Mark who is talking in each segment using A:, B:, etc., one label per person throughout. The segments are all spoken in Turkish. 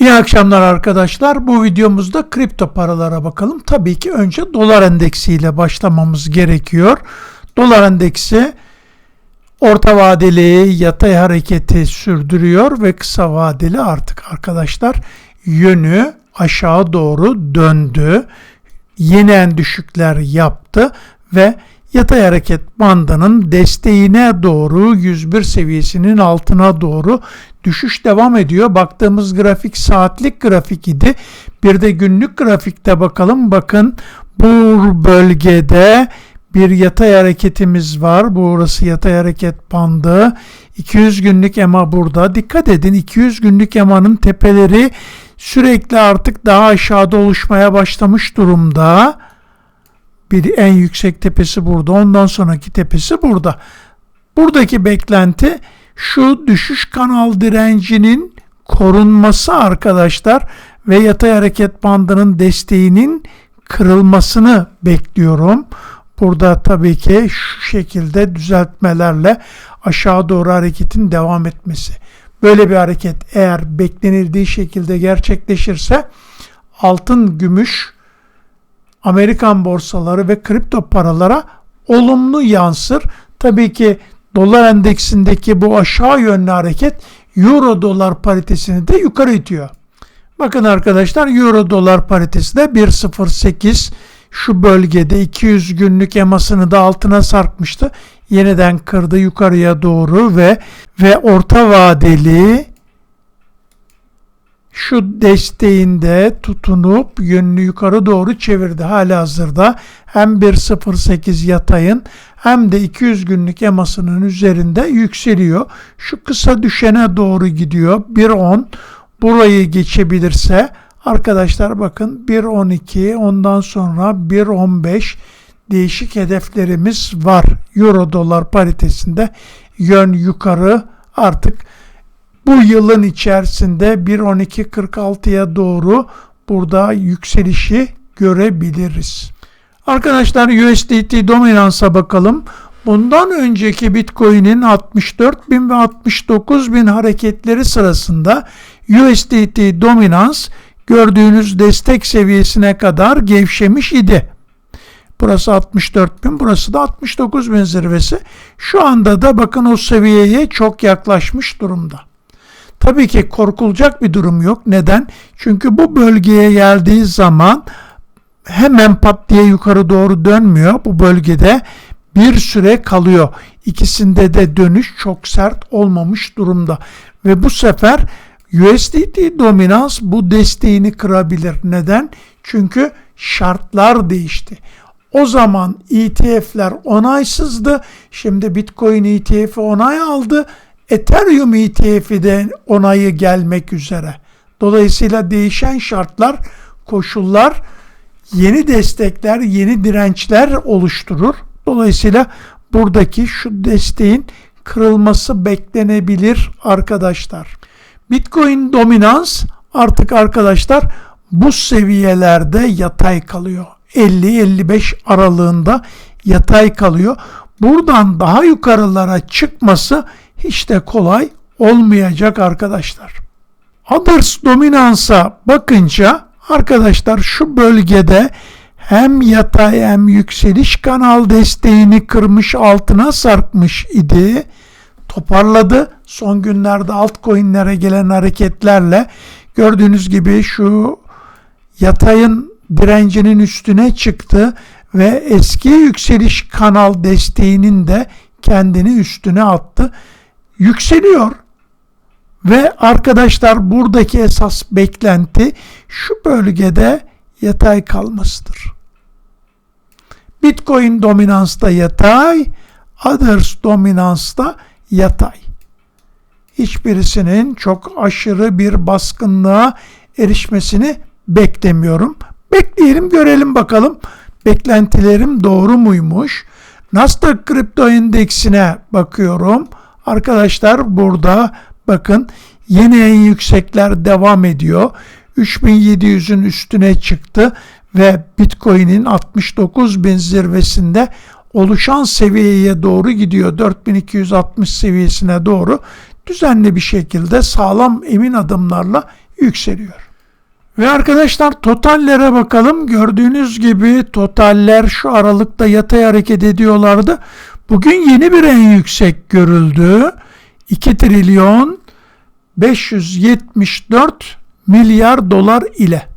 A: İyi akşamlar arkadaşlar. Bu videomuzda kripto paralara bakalım. Tabii ki önce dolar endeksiyle başlamamız gerekiyor. Dolar endeksi orta vadeli yatay hareketi sürdürüyor ve kısa vadeli artık arkadaşlar yönü aşağı doğru döndü. Yeni en düşükler yaptı ve yatay hareket bandının desteğine doğru 101 seviyesinin altına doğru düşüş devam ediyor. Baktığımız grafik saatlik grafik idi. Bir de günlük grafikte bakalım. Bakın bu bölgede bir yatay hareketimiz var. Burası yatay hareket bandı. 200 günlük EMA burada. Dikkat edin 200 günlük EMA'nın tepeleri sürekli artık daha aşağıda oluşmaya başlamış durumda. Bir en yüksek tepesi burada. Ondan sonraki tepesi burada. Buradaki beklenti şu düşüş kanal direncinin korunması arkadaşlar ve yatay hareket bandının desteğinin kırılmasını bekliyorum. Burada tabii ki şu şekilde düzeltmelerle aşağı doğru hareketin devam etmesi. Böyle bir hareket eğer beklenildiği şekilde gerçekleşirse altın, gümüş, Amerikan borsaları ve kripto paralara olumlu yansır. Tabii ki dolar endeksindeki bu aşağı yönlü hareket euro dolar paritesini de yukarı itiyor. Bakın arkadaşlar euro dolar paritesi de 1.08 şu bölgede 200 günlük emasını da altına sarkmıştı. Yeniden kırdı yukarıya doğru ve ve orta vadeli şu desteğinde tutunup yönünü yukarı doğru çevirdi. Hala hazırda hem 1.08 yatayın hem de 200 günlük emasının üzerinde yükseliyor. Şu kısa düşene doğru gidiyor. 1.10 burayı geçebilirse arkadaşlar bakın 1.12 ondan sonra 1.15 değişik hedeflerimiz var. Euro dolar paritesinde yön yukarı artık bu yılın içerisinde 1.12.46'ya doğru burada yükselişi görebiliriz. Arkadaşlar USDT dominansa bakalım. Bundan önceki Bitcoin'in 64 bin ve 69 bin hareketleri sırasında USDT dominans gördüğünüz destek seviyesine kadar gevşemiş idi. Burası 64 bin, burası da 69 bin zirvesi. Şu anda da bakın o seviyeye çok yaklaşmış durumda. Tabii ki korkulacak bir durum yok. Neden? Çünkü bu bölgeye geldiği zaman hemen pat diye yukarı doğru dönmüyor. Bu bölgede bir süre kalıyor. İkisinde de dönüş çok sert olmamış durumda. Ve bu sefer USDT dominans bu desteğini kırabilir. Neden? Çünkü şartlar değişti. O zaman ETF'ler onaysızdı. Şimdi Bitcoin ETF'i onay aldı. Ethereum ETF'i de onayı gelmek üzere. Dolayısıyla değişen şartlar, koşullar yeni destekler, yeni dirençler oluşturur. Dolayısıyla buradaki şu desteğin kırılması beklenebilir arkadaşlar. Bitcoin dominans artık arkadaşlar bu seviyelerde yatay kalıyor. 50-55 aralığında yatay kalıyor. Buradan daha yukarılara çıkması hiç de kolay olmayacak arkadaşlar. Others dominansa bakınca arkadaşlar şu bölgede hem yatay hem yükseliş kanal desteğini kırmış altına sarkmış idi. Toparladı. Son günlerde altcoin'lere gelen hareketlerle gördüğünüz gibi şu yatayın direncinin üstüne çıktı ve eski yükseliş kanal desteğinin de kendini üstüne attı. Yükseliyor. Ve arkadaşlar buradaki esas beklenti şu bölgede yatay kalmasıdır. Bitcoin dominansta yatay, others dominansta yatay. Hiçbirisinin çok aşırı bir baskınlığa erişmesini beklemiyorum. Bekleyelim görelim bakalım beklentilerim doğru muymuş. Nasdaq kripto endeksine bakıyorum. Arkadaşlar burada bakın yeni en yüksekler devam ediyor. 3700'ün üstüne çıktı ve Bitcoin'in 69 bin zirvesinde oluşan seviyeye doğru gidiyor. 4260 seviyesine doğru düzenli bir şekilde sağlam emin adımlarla yükseliyor. Ve arkadaşlar totallere bakalım. Gördüğünüz gibi totaller şu aralıkta yatay hareket ediyorlardı. Bugün yeni bir en yüksek görüldü. 2 trilyon 574 milyar dolar ile.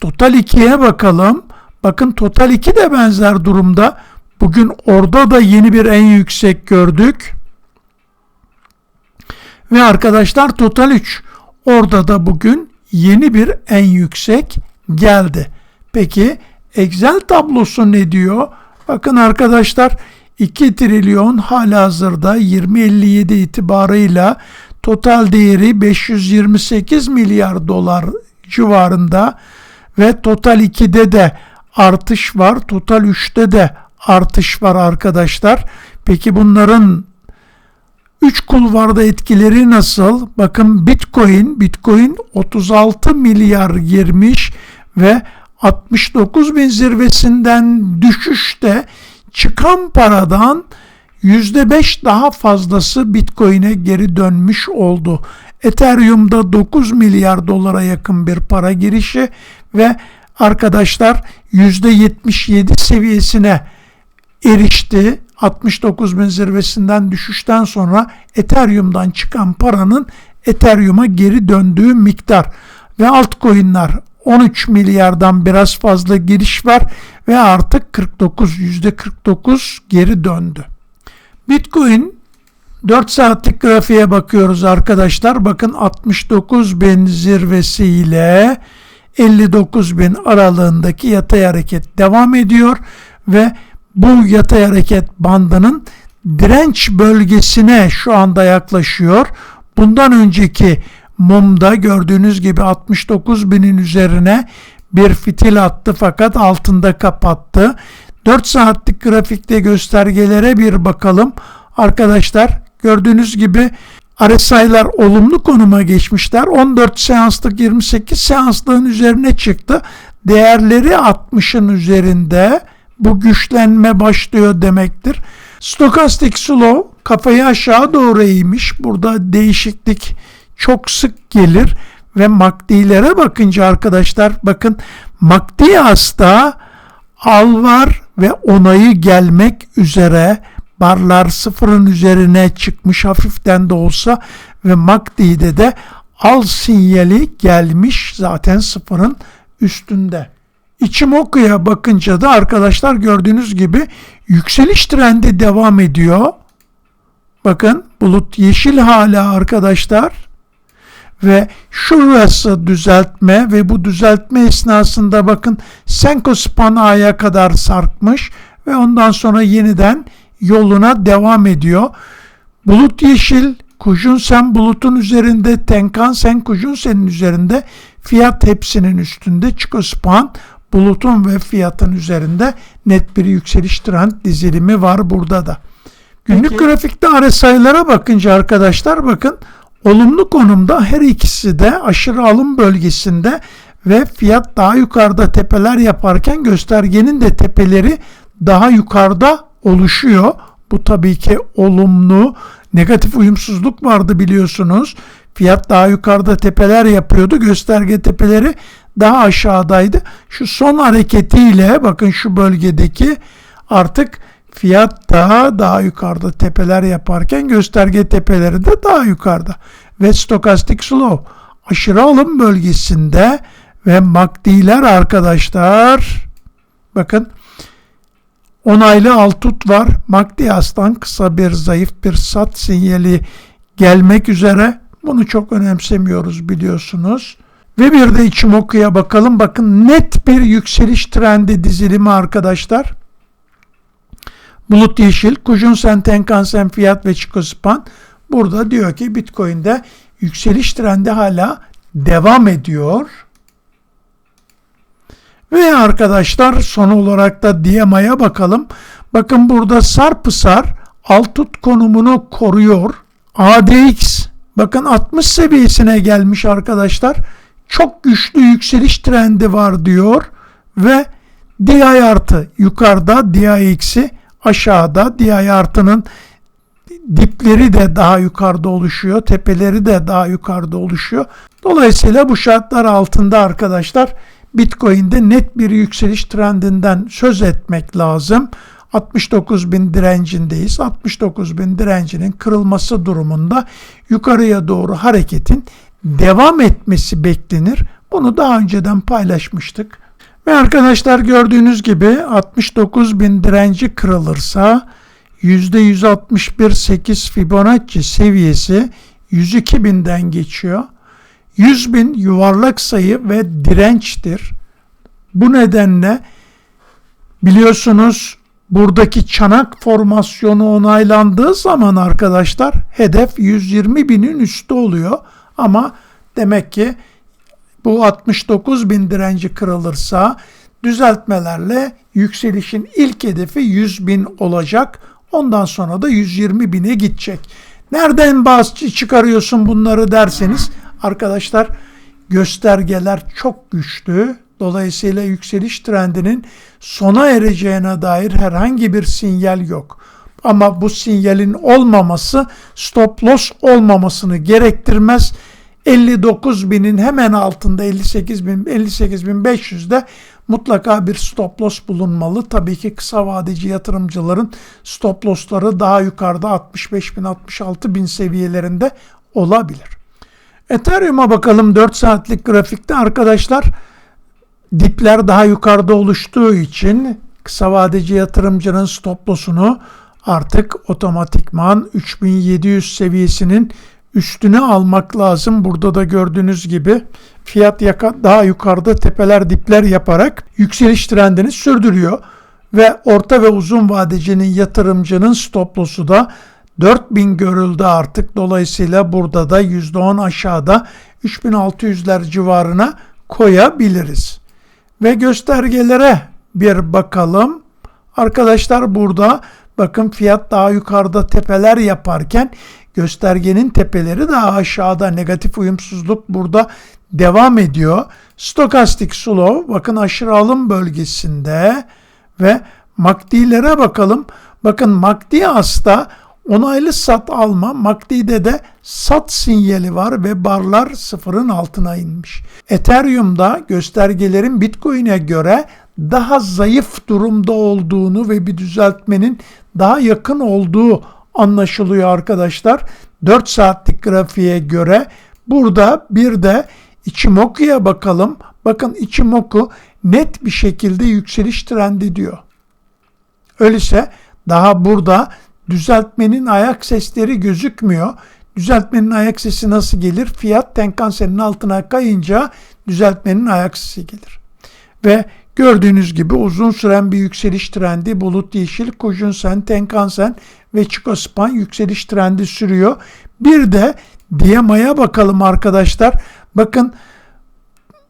A: Total 2'ye bakalım. Bakın Total 2 de benzer durumda. Bugün orada da yeni bir en yüksek gördük. Ve arkadaşlar Total 3 orada da bugün yeni bir en yüksek geldi. Peki Excel tablosu ne diyor? Bakın arkadaşlar 2 trilyon halihazırda 2057 itibarıyla total değeri 528 milyar dolar civarında ve total 2'de de artış var. Total 3'te de artış var arkadaşlar. Peki bunların 3 kulvarda etkileri nasıl? Bakın Bitcoin, Bitcoin 36 milyar girmiş ve 69 bin zirvesinden düşüşte çıkan paradan %5 daha fazlası Bitcoin'e geri dönmüş oldu. Ethereum'da 9 milyar dolara yakın bir para girişi ve arkadaşlar %77 seviyesine erişti. 69 bin zirvesinden düşüşten sonra Ethereum'dan çıkan paranın Ethereum'a geri döndüğü miktar ve altcoin'ler 13 milyardan biraz fazla giriş var ve artık 49 %49 geri döndü. Bitcoin 4 saatlik grafiğe bakıyoruz arkadaşlar. Bakın 69 bin zirvesi ile 59 bin aralığındaki yatay hareket devam ediyor ve bu yatay hareket bandının direnç bölgesine şu anda yaklaşıyor. Bundan önceki mumda gördüğünüz gibi 69 binin üzerine bir fitil attı fakat altında kapattı. 4 saatlik grafikte göstergelere bir bakalım. Arkadaşlar gördüğünüz gibi RSI'lar olumlu konuma geçmişler. 14 seanslık 28 seanslığın üzerine çıktı. Değerleri 60'ın üzerinde. Bu güçlenme başlıyor demektir. Stokastik slow kafayı aşağı doğru eğmiş. Burada değişiklik çok sık gelir ve MACD'lere bakınca arkadaşlar bakın MACD hasta al var ve onayı gelmek üzere barlar sıfırın üzerine çıkmış hafiften de olsa ve MACD'de de al sinyali gelmiş zaten sıfırın üstünde. Ichimoku'ya bakınca da arkadaşlar gördüğünüz gibi yükseliş trendi devam ediyor. Bakın bulut yeşil hala arkadaşlar ve şurası düzeltme ve bu düzeltme esnasında bakın Senko span A'ya kadar sarkmış ve ondan sonra yeniden yoluna devam ediyor. Bulut yeşil, kujun sen bulutun üzerinde, tenkan sen kujun senin üzerinde, fiyat hepsinin üstünde, çikospan bulutun ve fiyatın üzerinde net bir yükseliş trend dizilimi var burada da. Günlük Peki. grafikte RSI'lara bakınca arkadaşlar bakın olumlu konumda her ikisi de aşırı alım bölgesinde ve fiyat daha yukarıda tepeler yaparken göstergenin de tepeleri daha yukarıda oluşuyor. Bu tabii ki olumlu. Negatif uyumsuzluk vardı biliyorsunuz. Fiyat daha yukarıda tepeler yapıyordu. Gösterge tepeleri daha aşağıdaydı. Şu son hareketiyle bakın şu bölgedeki artık fiyat daha daha yukarıda tepeler yaparken gösterge tepeleri de daha yukarıda. Ve stokastik slow aşırı alım bölgesinde ve MACD'ler arkadaşlar bakın onaylı altut var. MACD aslan kısa bir zayıf bir sat sinyali gelmek üzere. Bunu çok önemsemiyoruz biliyorsunuz. Ve bir de Ichimoku'ya bakalım. Bakın net bir yükseliş trendi dizilimi arkadaşlar. Bulut Yeşil, Kujun Sen, Tenkan Fiyat ve Çikospan burada diyor ki Bitcoin'de yükseliş trendi hala devam ediyor. Ve arkadaşlar son olarak da DMA'ya bakalım. Bakın burada sarpısar altut konumunu koruyor. ADX bakın 60 seviyesine gelmiş arkadaşlar çok güçlü yükseliş trendi var diyor ve DI artı yukarıda DI eksi aşağıda DI artının dipleri de daha yukarıda oluşuyor, tepeleri de daha yukarıda oluşuyor. Dolayısıyla bu şartlar altında arkadaşlar Bitcoin'de net bir yükseliş trendinden söz etmek lazım. 69 bin direncindeyiz. 69 bin direncinin kırılması durumunda yukarıya doğru hareketin devam etmesi beklenir. Bunu daha önceden paylaşmıştık. Ve arkadaşlar gördüğünüz gibi 69 bin direnci kırılırsa %161.8 Fibonacci seviyesi 102 binden geçiyor. 100 bin yuvarlak sayı ve dirençtir. Bu nedenle biliyorsunuz buradaki çanak formasyonu onaylandığı zaman arkadaşlar hedef 120 binin üstü oluyor. Ama demek ki bu 69 bin direnci kırılırsa düzeltmelerle yükselişin ilk hedefi 100 bin olacak. Ondan sonra da 120 bine gidecek. Nereden bazı çıkarıyorsun bunları derseniz arkadaşlar göstergeler çok güçlü. Dolayısıyla yükseliş trendinin sona ereceğine dair herhangi bir sinyal yok. Ama bu sinyalin olmaması stop loss olmamasını gerektirmez. 59 binin hemen altında 58 bin 58 bin 500'de mutlaka bir stop loss bulunmalı. Tabii ki kısa vadeci yatırımcıların stop lossları daha yukarıda 65 bin 66 bin seviyelerinde olabilir. Ethereum'a bakalım 4 saatlik grafikte arkadaşlar dipler daha yukarıda oluştuğu için kısa vadeci yatırımcının stop loss'unu artık otomatikman 3700 seviyesinin üstüne almak lazım. Burada da gördüğünüz gibi fiyat daha yukarıda tepeler dipler yaparak yükseliş trendini sürdürüyor. Ve orta ve uzun vadecinin yatırımcının stop loss'u da 4000 görüldü artık. Dolayısıyla burada da %10 aşağıda 3600'ler civarına koyabiliriz. Ve göstergelere bir bakalım. Arkadaşlar burada bakın fiyat daha yukarıda tepeler yaparken göstergenin tepeleri daha aşağıda negatif uyumsuzluk burada devam ediyor. Stokastik slow bakın aşırı alım bölgesinde ve MACD'lere bakalım. Bakın MACD hasta onaylı sat alma. MACD'de de sat sinyali var ve barlar sıfırın altına inmiş. Ethereum'da göstergelerin Bitcoin'e göre daha zayıf durumda olduğunu ve bir düzeltmenin daha yakın olduğu anlaşılıyor arkadaşlar. 4 saatlik grafiğe göre burada bir de Ichimoku'ya bakalım. Bakın Ichimoku net bir şekilde yükseliş trendi diyor. Öyleyse daha burada düzeltmenin ayak sesleri gözükmüyor. Düzeltmenin ayak sesi nasıl gelir? Fiyat Tenkan-sen'in altına kayınca düzeltmenin ayak sesi gelir. Ve gördüğünüz gibi uzun süren bir yükseliş trendi Bulut Yeşil, Kujun Sen, Tenkan Sen ve Chico Span yükseliş trendi sürüyor. Bir de DMA'ya bakalım arkadaşlar. Bakın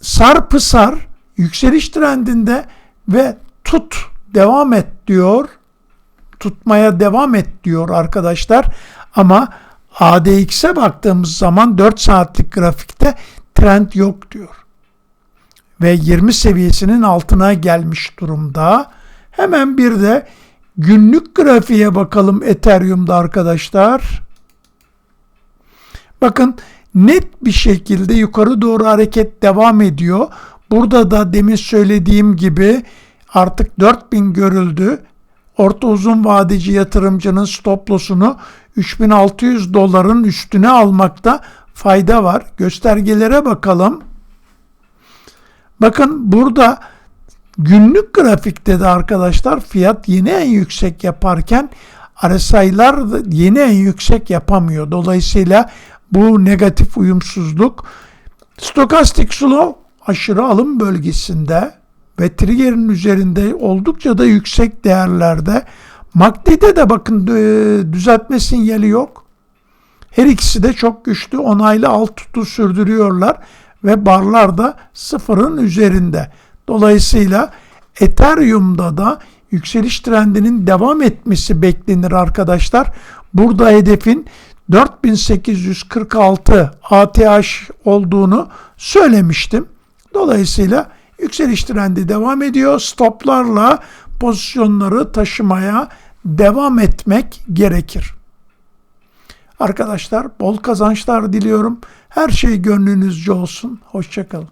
A: sarpı sar yükseliş trendinde ve tut devam et diyor. Tutmaya devam et diyor arkadaşlar. Ama ADX'e baktığımız zaman 4 saatlik grafikte trend yok diyor. Ve 20 seviyesinin altına gelmiş durumda. Hemen bir de günlük grafiğe bakalım Ethereum'da arkadaşlar. Bakın net bir şekilde yukarı doğru hareket devam ediyor. Burada da demin söylediğim gibi artık 4000 görüldü. Orta uzun vadeci yatırımcının stop loss'unu 3600 doların üstüne almakta fayda var. Göstergelere bakalım. Bakın burada günlük grafikte de arkadaşlar fiyat yeni en yüksek yaparken RSI'lar yeni en yüksek yapamıyor. Dolayısıyla bu negatif uyumsuzluk stokastik slow aşırı alım bölgesinde ve trigger'in üzerinde oldukça da yüksek değerlerde. MACD'de de bakın düzeltme sinyali yok. Her ikisi de çok güçlü onaylı alt tutu sürdürüyorlar ve barlar da sıfırın üzerinde. Dolayısıyla Ethereum'da da yükseliş trendinin devam etmesi beklenir arkadaşlar. Burada hedefin 4846 ATH olduğunu söylemiştim. Dolayısıyla yükseliş trendi devam ediyor. Stoplarla pozisyonları taşımaya devam etmek gerekir. Arkadaşlar bol kazançlar diliyorum. Her şey gönlünüzce olsun. Hoşçakalın.